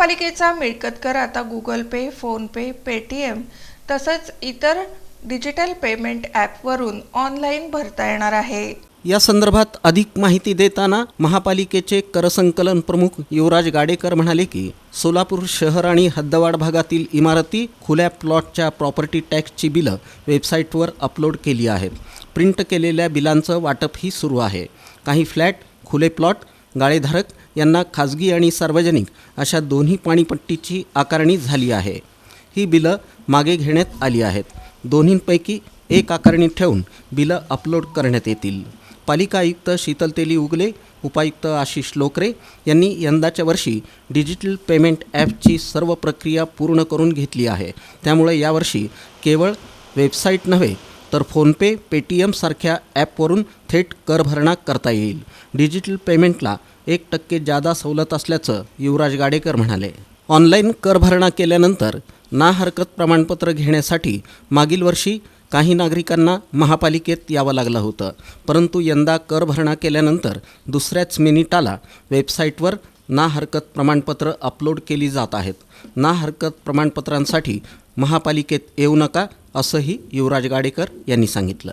महापालिकेचा मिळकत कर आता गुगल पे फोनपे पेटीएम तसंच इतर डिजिटल पेमेंट ॲपवरून ऑनलाईन भरता येणार आहे. या संदर्भात अधिक माहिती देताना महापालिकेचे करसंकलन प्रमुख युवराज गाडेकर म्हणाले की सोलापूर शहर आणि हद्दवाड भागातील इमारती खुल्या प्लॉटच्या प्रॉपर्टी टॅक्सची बिलं वेबसाईटवर अपलोड केली आहेत. प्रिंट केलेल्या बिलांचं वाटपही सुरू आहे. काही फ्लॅट खुले प्लॉट गाळेधारक यांना खाजगी आणि सार्वजनिक अशा दोन्ही पाणीपट्टीची आकारणी झाली आहे. ही बिलं मागे घेण्यात आली आहेत. दोन्हींपैकी एक आकारणी ठेवून बिलं अपलोड करण्यात येतील. पालिका आयुक्त शीतल तेली उगले उपायुक्त आशिष लोकरे यांनी यंदाच्या वर्षी डिजिटल पेमेंट ॲपची सर्व प्रक्रिया पूर्ण करून घेतली आहे. त्यामुळे यावर्षी केवळ वेबसाईट नव्हे तर फोनपे पेटीएमसारख्या ॲपवरून थेट कर भरणा करता येईल. डिजिटल पेमेंटला एक टक्के जादा सवलत असल्याचं युवराज गाडेकर म्हणाले. ऑनलाईन कर भरणा केल्यानंतर ना हरकत प्रमाणपत्र घेण्यासाठी मागील वर्षी काही नागरिकांना महापालिकेत यावं लागलं होतं. परंतु यंदा कर भरणा केल्यानंतर दुसऱ्याच मिनिटाला वेबसाईटवर ना हरकत प्रमाणपत्र अपलोड केली जात आहेत. ना हरकत प्रमाणपत्रांसाठी महापालिकेत येऊ नका असंही युवराज गाडेकर यांनी सांगितलं.